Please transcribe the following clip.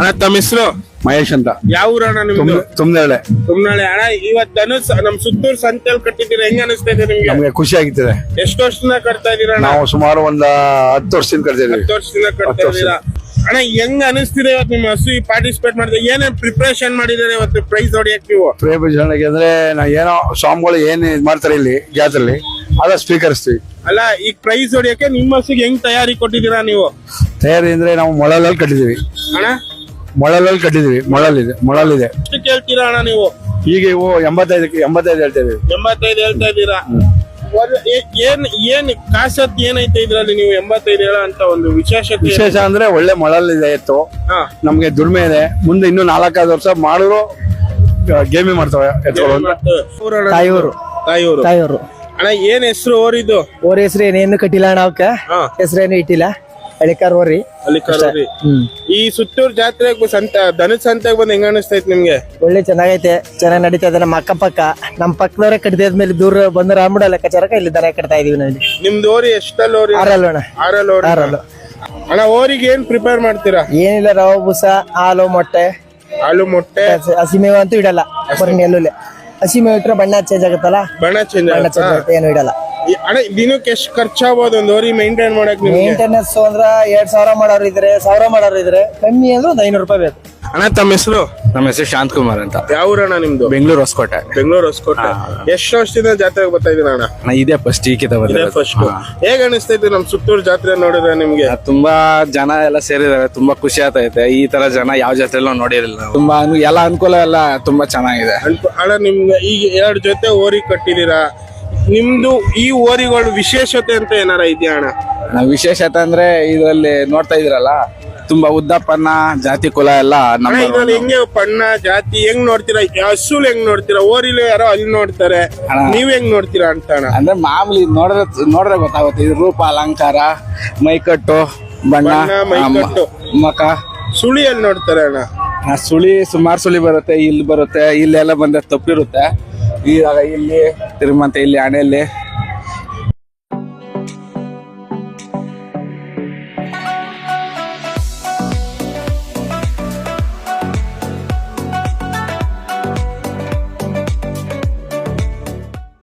ಅಣ್ಣ ತಮ್ಮ ಹೆಸರು? ಮಹೇಶ್ ಅಂತ. ಯಾವ ಊರಣ್ಣ ನಿಮ್ದು? ತುಂಬಳೆ ತುಮ್ನಾಳೆ ಅಣ್ಣ ಇವತ್ ಧನು ನಮ್ ಸುತ್ತೂರು ಸಂತೆಲ್ ಕಟ್ಟಿದ್ದೀರಾ? ಹೆಂಗ್ ಅನಿಸ್ತಾ ಇದೆ ನಿಮ್ಗೆ? ನಮ್ಗೆ ಖುಷಿ ಆಗಿರ್ತದೆ ಎಷ್ಟು ವರ್ಷದಿಂದ ಕಟ್ತಾ ಇದೀರ ನಾವು ಸುಮಾರು ಒಂದ್ ಹತ್ತು ವರ್ಷದಿಂದ ಕರ್ತಿದ್ವಿ ಹತ್ತು ವರ್ಷದಿಂದ ಕಟ್ತಾ. ಇದೀರಾ? ಅಣ್ಣ ಹೆಂಗ್ ಅನಿಸ್ತಿದೆ ಇವತ್ತು ನಿಮ್ಮ ಹಸು? ಪಾರ್ಟಿಸಿಪೇಟ್ ಮಾಡಿದ್ರೆ ಏನೇನ್ ಪ್ರಿಪರೇಷನ್ ಮಾಡಿದಾರೆ ಇವತ್ತು ಪ್ರೈಸ್ ಹೊಡಿಯಕ್ ನೀವು? ಪ್ರಿಪರೇಷನ್ ಅಂದ್ರೆ ನಾ ಏನೋ ಸ್ವಾಮಿಗಳು ಏನ್ ಇದ್ ಮಾಡ್ತಾರೆ ಇಲ್ಲಿ ಜಾತ್ರೆಲಿ ಅದ ಸ್ವೀಕರಿಸ್ತೀವಿ. ಅಲ್ಲ ಈಗ ಪ್ರೈಸ್ ಹೊಡಿಯಕ್ಕೆ ನಿಮ್ಮ ಹಸುಗೆ ಹೆಂಗ್ ತಯಾರಿ ಕೊಟ್ಟಿದ್ದೀರಾ ನೀವು? ತಯಾರಿ ಅಂದ್ರೆ ನಾವು ಮೊಳಲಲ್ಲಿ ಕಟ್ಟಿದೀವಿ ಅಣ್ಣ? ಮೊಳಲಲ್ಲಿ ಕಟ್ಟಿದೀವಿ ಮೊಳಲಿದೆ ಮೊಳಲಿದೆ. ಎಷ್ಟು ಕೇಳ್ತೀರಾ ಅಣ್ಣ ನೀವು? ಈಗ ಇವು ಎಂಬತ್ತೈದಕ್ಕೆ ಎಂಬತ್ತೈದು ಹೇಳ್ತೇವೆ ಎಂಬತ್ತೈದು ಹೇಳ್ತಾ ಇದ್ದೀರಾ? ಏ- ಏನ್ ಏನ್ ಕಾಸತ್ ಏನೈತೆ ಇದ್ರಲ್ಲಿ ನೀವು ಎಂಬತ್ತೈದು ಹೇಳ ಅಂತ ಒಂದು ವಿಶೇಷತೆ ವಿಶೇಷ ಅಂದ್ರೆ ಒಳ್ಳೆ ಮೊಳಲಿದೆ ಎತ್ತು. ಹಾ. ನಮ್ಗೆ ದುಡಿಮೆ ಇದೆ. ಮುಂದೆ ಇನ್ನೂ ನಾಲ್ಕೈದು ವರ್ಷ ಮಾಡಿದ್ರು ಗೇಮಿ ಮಾಡ್ತವೆ ಎತ್ತುಗಳು ಅಂತ. ತಾಯಿಯೂರು ತಾಯಿಯವರು. ತಾಯಿಯವರು. ಅಣ್ಣ ಏನ್ ಹೆಸರು ಓರಿದು ಓರ್ ಹೆಸರು ಏನೇನು ಕಟ್ಟಿಲ್ಲ ಅಣ್ಣ ಅವಕ್ಕ. ಹಾ. ಹೆಸ್ರೇನು ಇಟ್ಟಿಲ್ಲ. ಹ್ಮ್. ಈ ಸುತ್ತೂರ್ ಜಾತ್ರೆಗೆ ಸಂತ ದನದ ಸಂತೆಗೆ ಬಂದ್ ಹೆಂಗ ಅನಿಸ್ತೈತ್ ನಿಮ್ಗೆ? ಒಳ್ಳೆ ಚೆನ್ನಾಗೈತೆ ಚೆನ್ನಾಗಿ ನಡೀತಾ ಇದೆ ನಮ್ಮ ಅಕ್ಕ ಪಕ್ಕ ನಮ್ಮ ಪಕ್ಕದವರೇ ಕಟ್ಟಿದ್ಮೇಲೆ ದೂರ ಬಂದ್ರೆ ರಾಮಡ ಲೆಕ್ಕಾಚಾರಕ್ಕೆ ಇಲ್ಲಿ ದರ ಕಟ್ತಾ ಇದೀವಿ ನಾವು ನಿಮ್ದು ಓರಿ ಎಷ್ಟಲ್ಲಿ ಓರಿ? ಆರಲ್ಲ ಅಣ್ಣ. ಆರಲ್ಲಿ ಓರಿ. ಆರಲ್ಲು. ಅಣ್ಣ ಓರಿಗೆ ಏನ್ ಪ್ರಿಪೇರ್ ಮಾಡ್ತೀರಾ? ಏನಿಲ್ಲ ರವ ಬುಸ ಹಾಲು ಮೊಟ್ಟೆ. ಹಾಲು ಮೊಟ್ಟೆ. ಹಸಿ- ಹಸಿಮೇವ ಅಂತೂ ಇಡಲ್ಲ ಬರೀ ನೆಲ್ಲುಲೆ. ಹಸಿಮೇವ ಇಟ್ರೆ ಬಣ್ಣ ಚೇಂಜ್ ಆಗುತ್ತಲ್ಲ? ಬಣ್ಣ ಚೇಂಜ್ ಬಣ್ಣ ಚೇಂಜ್ ಆಗುತ್ತೆ ಏನು ಇಡಲ್ಲ. ಅಣ್ಣ ದಿನಕ್ಕೆ ಎಷ್ಟು ಖರ್ಚಾಗ್ಬೋದು? ಒಂದು ಓರಿ ಮೇಂಟೈನ್ ಮಾಡಕ್ ನಿಮ್ಗೆ? ಮೇಂಟೆನೆನ್ಸ್ ಅಂದ್ರೆ ಎರಡ್ ಸಾವಿರ ಮಾಡೋರು ಇದ್ರೆ ಸಾವಿರ ಮಾಡೋರು ಇದ್ರೆ ಕಮ್ಮಿ ಅಂದ್ರೆ ಒಂದು ಐನೂರು ರೂಪಾಯಿ ಬೇಕು. ಅಣ್ಣ ತಮ್ಮ ಹೆಸರು? ನಮ್ಮ ಹೆಸರು ಶಾಂತ್ ಕುಮಾರ್ ಅಂತ. ಯಾವ ಊರಣ್ಣ ನಿಮ್ದು? ಬೆಂಗಳೂರು ಹೊಸಕೋಟೆ. ಬೆಂಗಳೂರು ಹೊಸಕೋಟೆ. ಎಷ್ಟು ವರ್ಷದಿಂದ ಜಾತ್ರೆಗೆ ಬರ್ತಾ ಇದೀರ ಅಣ್ಣ? ನಾ ಇದೇ ಫಸ್ಟ್ ಈಕಿತ ಇದೇ ಫಸ್ಟ್ ಹೇಗ್ ಅನಿಸ್ತೈತೆ ನಮ್ ಸುತ್ತೂರು ಜಾತ್ರೆ ನೋಡಿದ್ರೆ ನಿಮ್ಗೆ? ತುಂಬಾ ಜನ ಎಲ್ಲ ಸೇರಿದ್ದಾರೆ ತುಂಬಾ ಖುಷಿ ಆಗ್ತೈತೆ ಈ ತರ ಜನ ಯಾವ ಜಾತ್ರೆಲ್ಲೂ ನೋಡಿರಲಿಲ್ಲ ನಾವು. ತುಂಬಾ ಅನು- ಎಲ್ಲ ಅನುಕೂಲ ಎಲ್ಲ ತುಂಬಾ ಚೆನ್ನಾಗಿದೆ. ಅನ್ಕೊ- ಅಣ್ಣ ನಿಮ್ಗೆ ಈಗ ಎರಡು ಜೊತೆ ಓರಿ ಕಟ್ಟಿದೀರಾ? ನಿಮ್ದು ಈ ಓರಿಗಳು ವಿಶೇಷತೆ ಅಂತ ಏನಾರ ಇದೆಯಾ ಅಣ್ಣ? ನಾವು ವಿಶೇಷತೆ ಅಂದ್ರೆ ಇದರಲ್ಲಿ ನೋಡ್ತಾ ಇದ್ರಲ್ಲ ತುಂಬಾ ಉದ್ದಪ್ಪನ್ನ ಜಾತಿ ಕುಲ ಎಲ್ಲ ಅಣ್ಣ ನಮ್ಮ ಇದ್ರಲ್ಲಿ ಹೆಂಗೆ ಬಣ್ಣ ಜಾತಿ ಹೆಂಗ್ ನೋಡ್ತೀರಾ? ಹಸುಲ್ ಹೆಂಗ್ ನೋಡ್ತೀರಾ? ಓರಿಲು ಯಾರೋ ಅಲ್ಲಿ ನೋಡ್ತಾರೆ. ಅಣ್ಣ. ನೀವ್ ಹೆಂಗ್ ನೋಡ್ತೀರಾ ಅಂತ ಅಣ್ಣ? ಅಂದ್ರೆ ಮಾಮೂಲಿ ನೋಡ್ರೆ ನೋಡ್ರೆ ಗೊತ್ತಾಗುತ್ತೆ. ಇದು ರೂಪ ಅಲಂಕಾರ ಮೈಕಟ್ಟು ಬಣ್ಣ ಬಣ್ಣ, ಮೈಕಟ್ಟು. ಆ, ಮಕ ಸುಳಿ ಎಲ್ಲಿ ನೋಡ್ತಾರೆ ಅಣ್ಣ. ಆ ಸುಳಿ ಸುಮಾರು ಸುಳಿ ಬರುತ್ತೆ ಇಲ್ಲಿ ಬರುತ್ತೆ ಇಲ್ಲೆಲ್ಲ ಬಂದ್ರೆ ತಪ್ಪಿರುತ್ತೆ. ಈಗ ಇಲ್ಲಿ ತಿರುಮಂತೆ ಇಲ್ಲಿ ಹಣೆಯಲ್ಲಿ